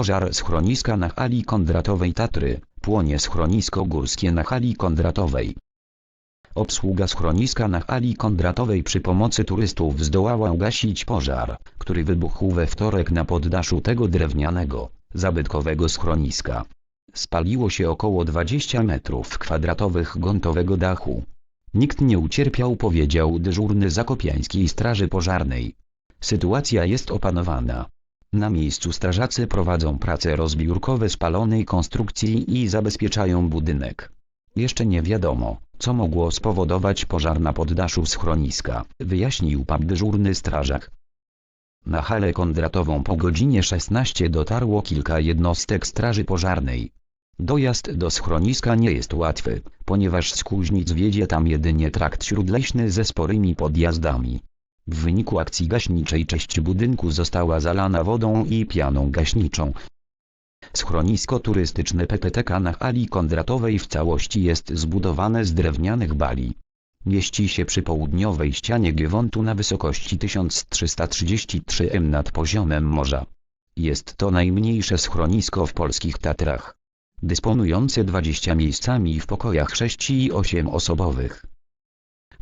pożar schroniska na hali Kondratowej Tatry, płonie schronisko górskie na hali Kondratowej. Obsługa schroniska na hali Kondratowej przy pomocy turystów zdołała ugasić pożar, który wybuchł we wtorek na poddaszu tego drewnianego, zabytkowego schroniska. Spaliło się około 20 metrów kwadratowych gontowego dachu. Nikt nie ucierpiał powiedział dyżurny zakopiańskiej straży pożarnej. Sytuacja jest opanowana. Na miejscu strażacy prowadzą prace rozbiórkowe spalonej konstrukcji i zabezpieczają budynek. Jeszcze nie wiadomo, co mogło spowodować pożar na poddaszu schroniska, wyjaśnił pan dyżurny strażak. Na halę kondratową po godzinie 16 dotarło kilka jednostek straży pożarnej. Dojazd do schroniska nie jest łatwy, ponieważ z Kuźnic wiedzie tam jedynie trakt śródleśny ze sporymi podjazdami. W wyniku akcji gaśniczej część budynku została zalana wodą i pianą gaśniczą. Schronisko turystyczne PPTK na hali kondratowej w całości jest zbudowane z drewnianych bali. Mieści się przy południowej ścianie Giewontu na wysokości 1333 m nad poziomem morza. Jest to najmniejsze schronisko w polskich Tatrach. Dysponujące 20 miejscami w pokojach 6 i 8 osobowych.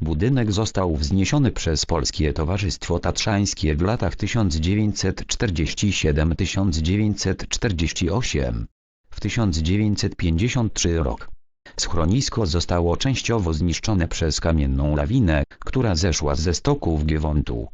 Budynek został wzniesiony przez Polskie Towarzystwo Tatrzańskie w latach 1947-1948. W 1953 rok. Schronisko zostało częściowo zniszczone przez kamienną lawinę, która zeszła ze stoków Giewontu.